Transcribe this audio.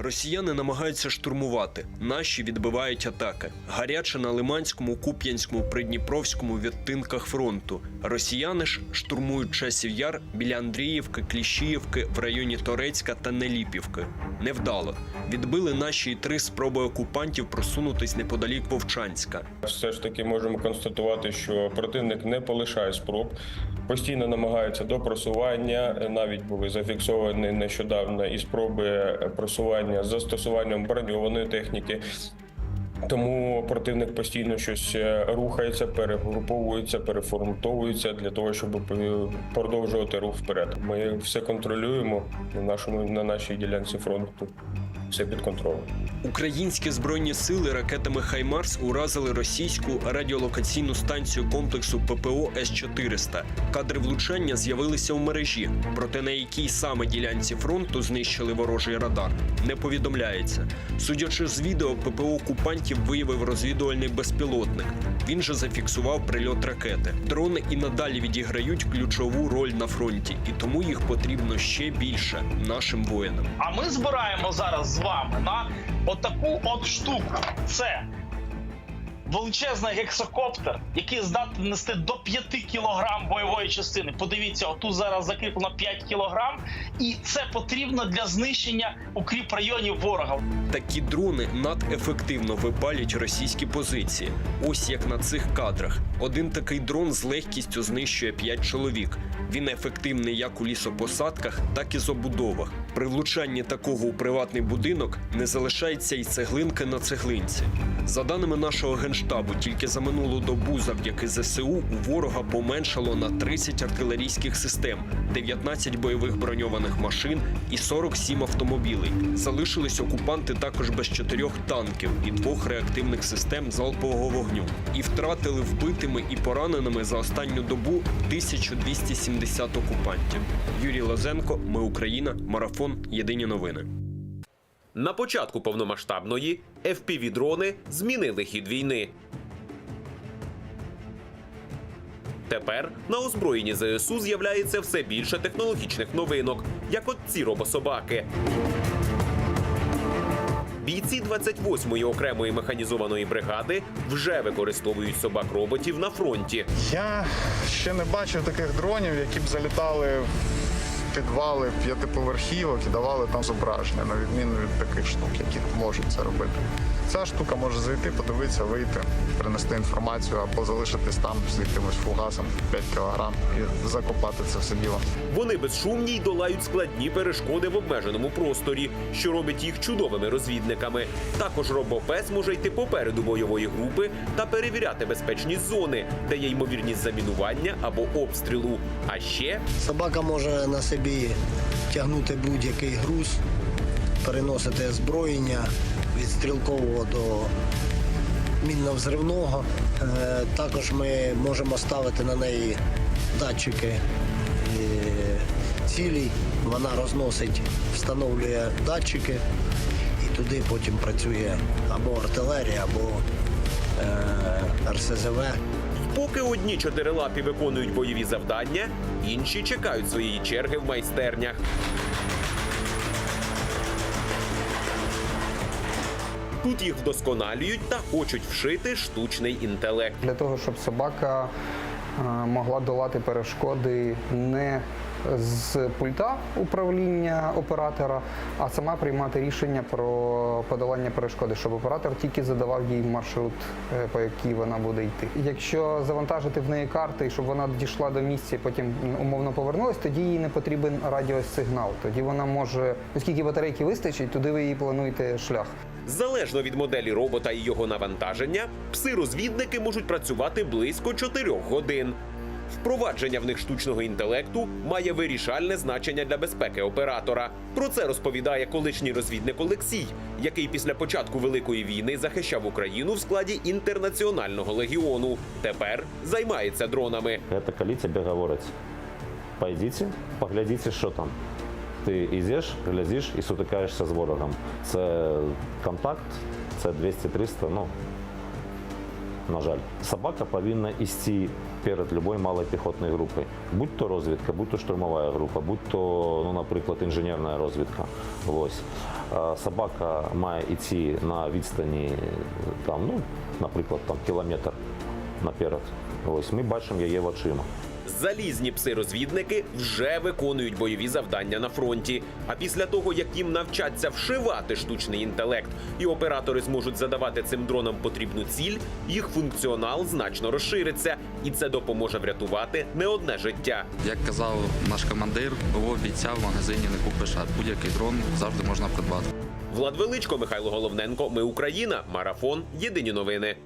Росіяни намагаються штурмувати, наші відбивають атаки. Гаряче на Лиманському, Куп'янському, Придніпровському відтинках фронту. Росіяни ж штурмують часів яр біля Андріївки, Кліщіївки в районі Торецька та Неліпівки. Невдало. Відбили наші три спроби окупантів просунутись неподалік Вовчанська. Все ж таки можемо констатувати, що противник не полишає спроб, постійно намагається до просування. Навіть були зафіксовані нещодавно і спроби просування з застосуванням броньованої техніки. Тому противник постійно щось е, рухається, перегруповується, переформатовується для того, щоб е, продовжувати рух вперед. Ми все контролюємо на нашому на нашій ділянці фронту. Все під контролем. Українські збройні сили ракетами Хаймарс уразили російську радіолокаційну станцію комплексу ППО С-400. Кадри влучання з'явилися у мережі, проте на якій саме ділянці фронту знищили ворожий радар, не повідомляється. Судячи з відео, ППО окупантів виявив розвідувальний безпілотник. Він же зафіксував прильот ракети. Дрони і надалі відіграють ключову роль на фронті, і тому їх потрібно ще більше нашим воїнам. А ми збираємо зараз з вами на отаку от штуку. Це величезний гексокоптер, який здатний нести до 5 кілограм бойової частини. Подивіться, отут зараз закріплено 5 кілограм, і це потрібно для знищення укріп районів ворога. Такі дрони надефективно випалюють російські позиції. Ось як на цих кадрах. Один такий дрон з легкістю знищує 5 чоловік. Він ефективний як у лісопосадках, так і забудовах. При влучанні такого у приватний будинок не залишається й цеглинки на цеглинці. За даними нашого генштабу, тільки за минулу добу завдяки ЗСУ у ворога поменшало на 30 артилерійських систем, 19 бойових броньованих машин і 47 автомобілей. Залишились окупанти також без чотирьох танків і двох реактивних систем залпового вогню. І втратили вбитими і пораненими за останню добу 1270 окупантів. Юрій Лозенко, Ми Україна, марафон. Єдині новини. На початку повномасштабної FPV-дрони змінили хід війни. Тепер на озброєнні ЗСУ з'являється все більше технологічних новинок, як от ці робособаки. Бійці 28-ї окремої механізованої бригади вже використовують собак-роботів на фронті. Я ще не бачив таких дронів, які б залітали підвали п'ятиповерхівок і давали там зображення, на відміну від таких штук, які можуть це робити. Ця штука може зайти, подивитися, вийти, принести інформацію або залишитись там з якимось фугасом 5 кілограм і закопати це все діло. Вони безшумні й долають складні перешкоди в обмеженому просторі, що робить їх чудовими розвідниками. Також робопес може йти попереду бойової групи та перевіряти безпечність зони, де є ймовірність замінування або обстрілу. А ще Собака може на собі тягнути будь-який груз, переносити озброєння від стрілкового до мінно-взривного. Е, Також ми можемо ставити на неї датчики е, цілей. Вона розносить, встановлює датчики і туди потім працює або артилерія, або е, РСЗВ. поки одні чотирилапі виконують бойові завдання, інші чекають своєї черги в майстернях. Тут їх вдосконалюють та хочуть вшити штучний інтелект. для того, щоб собака е, могла долати перешкоди не з пульта управління оператора, а сама приймати рішення про подолання перешкоди, щоб оператор тільки задавав їй маршрут, е, по якій вона буде йти. Якщо завантажити в неї карти, щоб вона дійшла до місця і потім умовно повернулась, тоді їй не потрібен радіосигнал. Тоді вона може, оскільки батарейки вистачить, туди ви їй плануєте шлях. Залежно від моделі робота і його навантаження, пси-розвідники можуть працювати близько 4 годин. Впровадження в них штучного інтелекту має вирішальне значення для безпеки оператора. Про це розповідає колишній розвідник Олексій, який після початку великої війни захищав Україну в складі інтернаціонального легіону. Тепер займається дронами. Это коли тебе говорять, пойдіть, поглядіть, що там. Ти йдеш, глядиш і сутикаєшся з ворогом. Це контакт, це 200-300, ну, на жаль. Собака повинна істи перед любою малою піхотною групою. Будь то розвідка, будь то штурмова група, будь то, ну, наприклад, інженерна розвідка. Ось. Собака має йти на відстані, там, ну, наприклад, там, кілометр наперед. Ось ми бачимо її очима. Залізні пси-розвідники вже виконують бойові завдання на фронті. А після того, як їм навчаться вшивати штучний інтелект, і оператори зможуть задавати цим дронам потрібну ціль, їх функціонал значно розшириться, і це допоможе врятувати не одне життя. Як казав наш командир, нового бійця в магазині не купиш, а будь-який дрон завжди можна придбати. Влад Величко, Михайло Головненко. Ми Україна. Марафон. Єдині новини.